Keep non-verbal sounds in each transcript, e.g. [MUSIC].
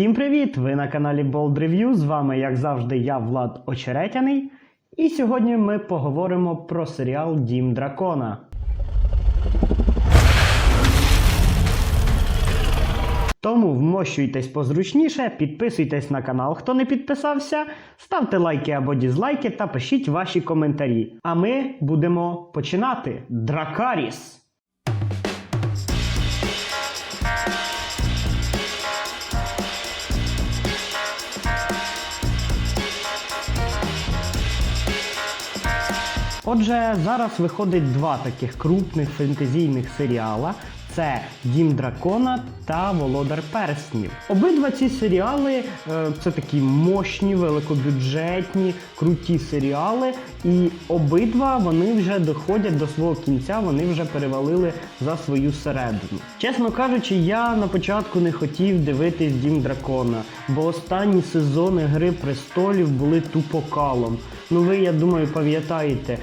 Всім привіт! Ви на каналі Bold Review. З вами, як завжди, я Влад Очеретяний. І сьогодні ми поговоримо про серіал Дім Дракона. Тому вмощуйтесь позручніше, підписуйтесь на канал, хто не підписався, ставте лайки або дізлайки та пишіть ваші коментарі. А ми будемо починати. Дракаріс! Отже, зараз виходить два таких крупних фентезійних серіала. Це Дім Дракона та Володар Перснів. Обидва ці серіали е, це такі мощні, великобюджетні, круті серіали, і обидва вони вже доходять до свого кінця, вони вже перевалили за свою середину. Чесно кажучи, я на початку не хотів дивитись Дім Дракона, бо останні сезони Гри престолів були тупо калом. Ну ви, я думаю, пам'ятаєте,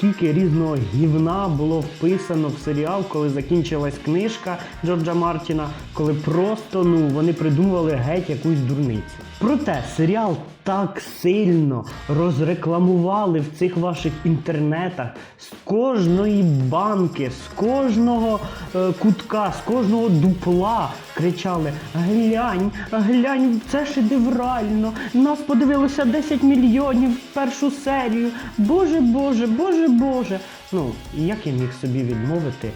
скільки різного гівна було вписано в серіал, коли закінчилась книжка Джорджа Мартіна, коли просто ну вони придумували геть якусь дурницю. Проте серіал так сильно розрекламували в цих ваших інтернетах з кожної банки, з кожного е, кутка, з кожного дупла кричали: Глянь, глянь, це шедеврально! Нас подивилося 10 мільйонів в першу серію. Боже Боже, Боже Боже. Ну, як я міг собі відмовити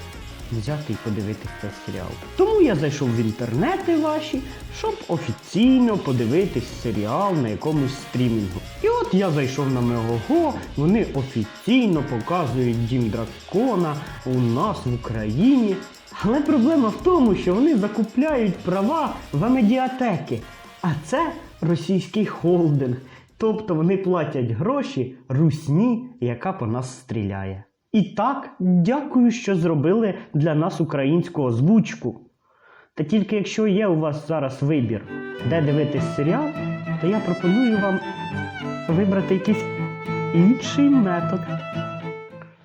взяти і подивитися цей серіал? Тому я зайшов в інтернети ваші, щоб офіційно подивитись серіал на якомусь стрімінгу. І от я зайшов на Мегого, вони офіційно показують Дім Дракона у нас в Україні. Але проблема в тому, що вони закупляють права в медіатеки, а це російський холдинг. Тобто вони платять гроші русні, яка по нас стріляє. І так, дякую, що зробили для нас українську озвучку. Та тільки якщо є у вас зараз вибір, де дивитись серіал, то я пропоную вам вибрати якийсь інший метод.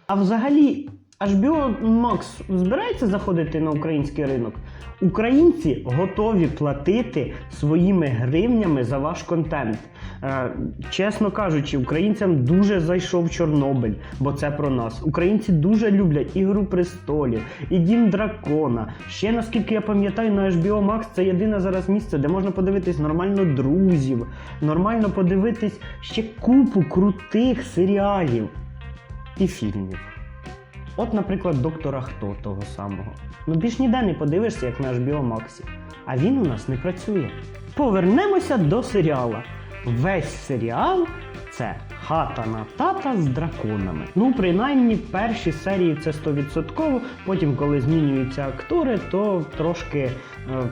А взагалі, HBO Max збирається заходити на український ринок? Українці готові платити своїми гривнями за ваш контент. Е, чесно кажучи, українцям дуже зайшов Чорнобиль, бо це про нас. Українці дуже люблять Ігру престолів, і Дім Дракона. Ще наскільки я пам'ятаю, на HBO Max це єдине зараз місце, де можна подивитись нормально друзів, нормально подивитись ще купу крутих серіалів і фільмів. От, наприклад, доктора Хто того самого. Ну більш ніде не подивишся, як на HBO Max. А він у нас не працює. Повернемося до серіала. Весь серіал це хата на тата з драконами. Ну, принаймні, перші серії це 100%, потім, коли змінюються актори, то трошки е,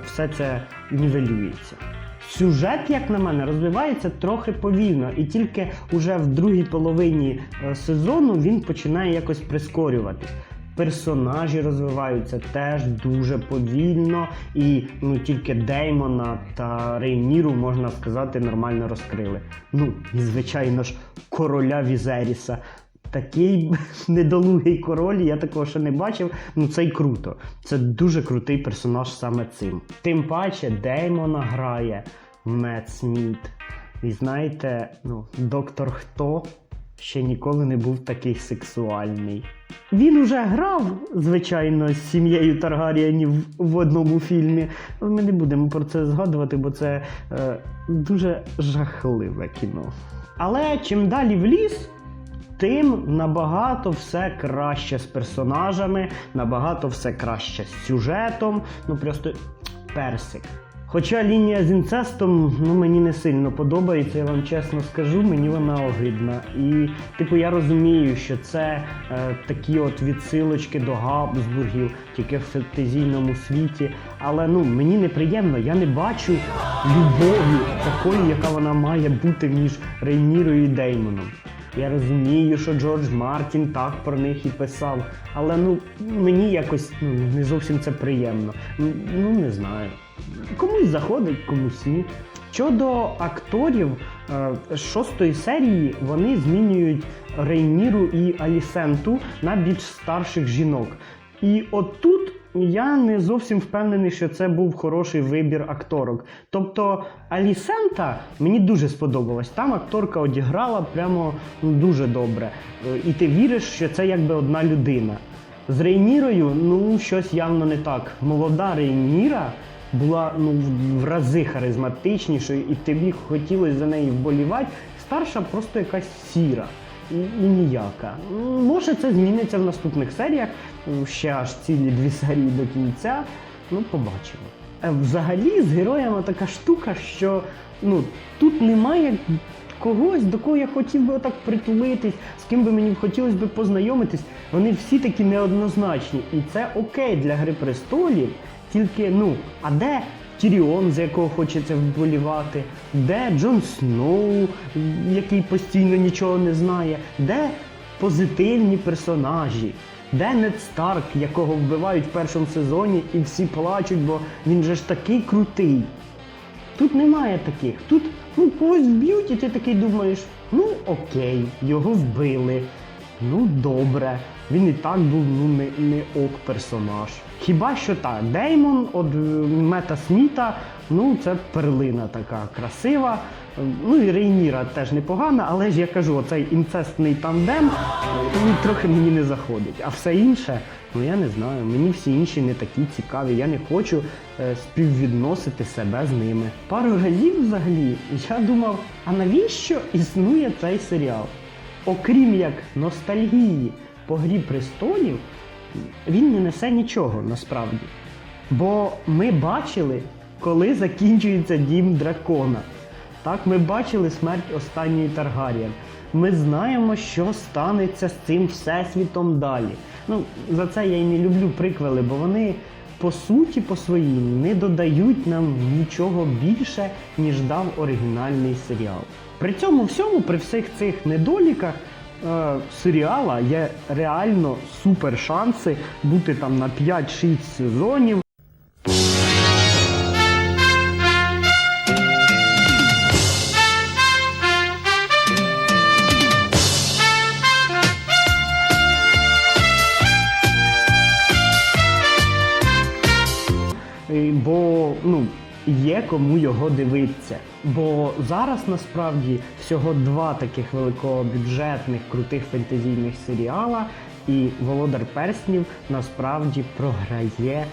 все це нівелюється. Сюжет, як на мене, розвивається трохи повільно, і тільки уже в другій половині е, сезону він починає якось прискорюватись. Персонажі розвиваються теж дуже повільно, і ну тільки Деймона та Рейніру, можна сказати, нормально розкрили. Ну і звичайно ж, короля Візеріса. Такий [LAUGHS] недолугий король, я такого ще не бачив. Ну це й круто. Це дуже крутий персонаж саме цим. Тим паче Деймона грає Мет Сміт. І знаєте, ну, доктор Хто ще ніколи не був такий сексуальний. Він уже грав, звичайно, з сім'єю Таргаріанів в одному фільмі. Ми не будемо про це згадувати, бо це е, дуже жахливе кіно. Але чим далі в ліс, тим набагато все краще з персонажами, набагато все краще з сюжетом. Ну просто персик. Хоча лінія з інцестом ну, мені не сильно подобається, я вам чесно скажу, мені вона огидна. І, типу, я розумію, що це е, такі от відсилочки до Габсбургів, тільки в фентезійному світі. Але ну, мені неприємно, я не бачу любові такої, яка вона має бути між Рейнірою і Деймоном. Я розумію, що Джордж Мартін так про них і писав, але ну мені якось ну, не зовсім це приємно. Ну, не знаю. Комусь заходить, комусь ні. Щодо акторів е, шостої серії, вони змінюють Рейніру і Алісенту на більш старших жінок. І от тут я не зовсім впевнений, що це був хороший вибір акторок. Тобто Алісента мені дуже сподобалась. Там акторка одіграла прямо ну, дуже добре. Е, І ти віриш, що це якби одна людина. З Рейнірою, ну, щось явно не так. Молода Рейніра була ну, в- рази харизматичнішою, і тобі хотілося за неї вболівати. Старша просто якась сіра і, і ніяка. Може, це зміниться в наступних серіях. Ще аж цілі дві серії до кінця. Ну, побачимо. Е, Взагалі, з героями така штука, що ну, тут немає когось, до кого я хотів би отак притулитись, з ким би мені хотілося би познайомитись. Вони всі такі неоднозначні. І це окей для Гри престолів. Тільки, ну, а де Тіріон, з якого хочеться вболівати, де Джон Сноу, який постійно нічого не знає, де позитивні персонажі, де Нед Старк, якого вбивають в першому сезоні, і всі плачуть, бо він же ж такий крутий. Тут немає таких. Тут ну, когось вб'ють, і ти такий думаєш, ну окей, його вбили. Ну добре. Він і так був ну, не, не ок персонаж. Хіба що так, Деймон от е, Мета Сміта, ну це перлина така красива. Ну і Рейніра теж непогана, але ж я кажу, оцей інцестний тандем е, ну, трохи мені не заходить. А все інше, ну я не знаю, мені всі інші не такі цікаві. Я не хочу е, співвідносити себе з ними. Пару разів взагалі я думав, а навіщо існує цей серіал? Окрім як ностальгії по грі престолів, він не несе нічого насправді. Бо ми бачили, коли закінчується дім дракона. Так, ми бачили смерть останньої Таргарієн. Ми знаємо, що станеться з цим всесвітом далі. Ну, за це я й не люблю приквели, бо вони по суті по своїй не додають нам нічого більше, ніж дав оригінальний серіал. При цьому всьому, при всіх цих недоліках, е, серіала є реально супер шанси бути там на 5-6 сезонів. Кому його дивитися. Бо зараз насправді всього два таких великобюджетних крутих фентезійних серіала, і Володар Перснів насправді програє е,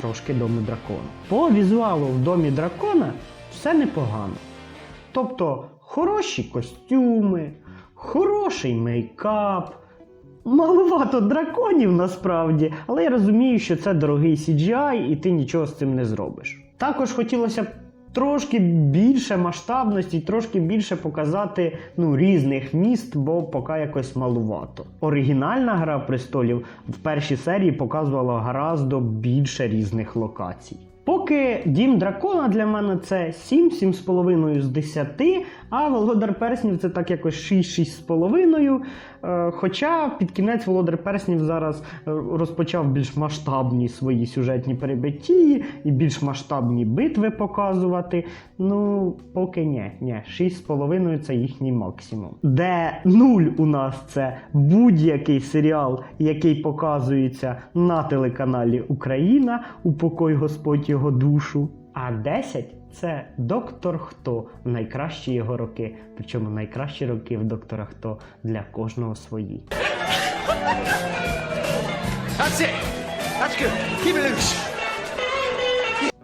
трошки Дому дракона. По візуалу в домі дракона все непогано. Тобто хороші костюми, хороший мейкап. Маловато драконів насправді, але я розумію, що це дорогий CGI і ти нічого з цим не зробиш. Також хотілося б трошки більше масштабності, трошки більше показати ну, різних міст, бо поки якось малувато. Оригінальна гра престолів в першій серії показувала гораздо більше різних локацій. Поки Дім Дракона для мене це 7, 7,5 з 10, а Володар Перснів це так якось 6, 6,5. Е, Хоча під кінець Володар Перснів зараз е, розпочав більш масштабні свої сюжетні перебиттії і більш масштабні битви показувати. Ну, поки ні, ні, 6,5 це їхній максимум. Де 0 у нас це будь-який серіал, який показується на телеканалі Україна, упокой Господь його душу. А 10 це Доктор Хто найкращі його роки. Причому найкращі роки в Доктора Хто для кожного свої. That's it. That's good. Keep it loose.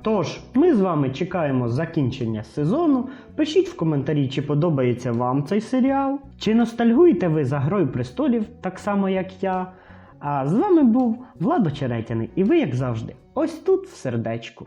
Тож, ми з вами чекаємо закінчення сезону. Пишіть в коментарі, чи подобається вам цей серіал, чи ностальгуєте ви за Грою престолів, так само як я. А з вами був Влад Очеретяний, і ви, як завжди, ось тут в сердечку.